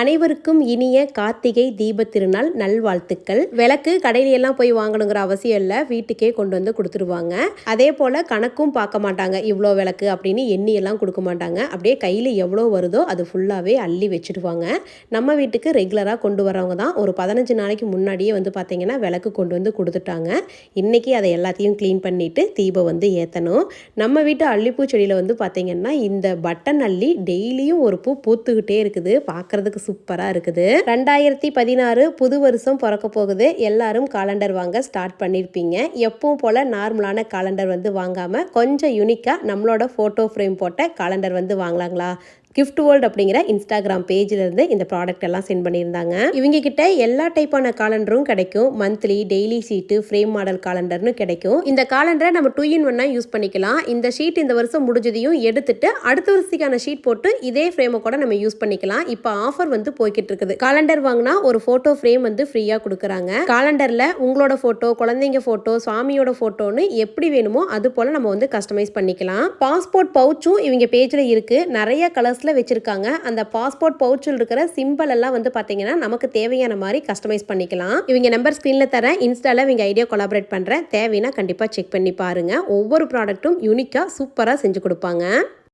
அனைவருக்கும் இனிய கார்த்திகை தீப திருநாள் நல்வாழ்த்துக்கள். விளக்கு கடையிலெல்லாம் போய் வாங்கணுங்கிற அவசியம் இல்லை. வீட்டுக்கே கொண்டு வந்து கொடுத்துருவாங்க. அதே போல் கணக்கும் பார்க்க மாட்டாங்க. இவ்வளோ விளக்கு அப்படின்னு எண்ணியெல்லாம் கொடுக்க மாட்டாங்க. அப்படியே கையில் எவ்வளோ வருதோ அது ஃபுல்லாகவே அள்ளி வச்சுடுவாங்க நம்ம வீட்டுக்கு ரெகுலராக கொண்டு வரவங்க தான். ஒரு பதினஞ்சு நாளைக்கு முன்னாடியே வந்து பார்த்தீங்கன்னா விளக்கு கொண்டு வந்து கொடுத்துட்டாங்க. இன்றைக்கி அதை எல்லாத்தையும் க்ளீன் பண்ணிவிட்டு தீபம் வந்து ஏற்றணும் நம்ம வீட்டு அள்ளிப்பூ செடியில் வந்து பார்த்தீங்கன்னா இந்த பட்டன் அள்ளி டெய்லியும் ஒரு பூ பூத்துக்கிட்டே இருக்குது. பார்க்கறதுக்கு சூப்பராக இருக்குது. ரெண்டாயிரத்தி பதினாறு புது வருஷம் பிறக்க போகுது. எல்லாரும் காலண்டர் வாங்க ஸ்டார்ட் பண்ணியிருப்பீங்க எப்பவும் போல் நார்மலான காலண்டர் வந்து வாங்காமல் கொஞ்சம் யூனிக்காக நம்மளோட ஃபோட்டோ ஃப்ரேம் போட்ட காலண்டர் வந்து வாங்கலாங்களா? கிஃப்ட் வேர்ல்ட் அப்படிங்கிற இன்ஸ்டாகிராம் பேஜில் இருந்து இந்த ப்ராடக்ட் எல்லாம் சென்ட் பண்ணியிருந்தாங்க. இவங்க கிட்ட எல்லா டைப்பான காலண்டரும் கிடைக்கும். Monthly daily sheet frame model காலண்டர்னு கிடைக்கும். இந்த காலண்டரை நம்ம டூ இன் ஒன்னாக யூஸ் பண்ணிக்கலாம். இந்த ஷீட் இந்த வருஷம் முடிஞ்சதையும் எடுத்துட்டு அடுத்த வருஷத்துக்கான ஷீட் போட்டு இதே ஃப்ரேமை கூட நம்ம யூஸ் பண்ணிக்கலாம். இப்போ ஆஃபர் வந்து போய்கிட்டு இருக்குது. காலண்டர் வாங்கினா ஒரு ஃபோட்டோ ஃப்ரேம் வந்து ஃப்ரீயாக கொடுக்குறாங்க. காலண்டரில் உங்களோட ஃபோட்டோ குழந்தைங்க ஃபோட்டோ சுவாமியோட ஃபோட்டோன்னு எப்படி வேணுமோ அது போல் நம்ம வந்து கஸ்டமைஸ் பண்ணிக்கலாம். பாஸ்போர்ட் பவுச்சும் இவங்க பேஜில் இருக்குது நிறைய கலர்ஸில் வச்சுருக்காங்க. அந்த பாஸ்போர்ட் பவுச்சில் இருக்கிற சிம்பிள் எல்லாம் வந்து பார்த்தீங்கன்னா நமக்கு தேவையான மாதிரி கஸ்டமைஸ் பண்ணிக்கலாம். இவங்க நம்பர் ஸ்க்ரீனில் தரேன் இன்ஸ்டாவில் இவங்க ஐடியா கொலாபரேட் பண்ணுறேன் தேவைன்னா கண்டிப்பாக செக் பண்ணி பாருங்கள் ஒவ்வொரு ப்ராடக்ட்டும் யூனிக்காக சூப்பராக செஞ்சு கொடுப்பாங்க.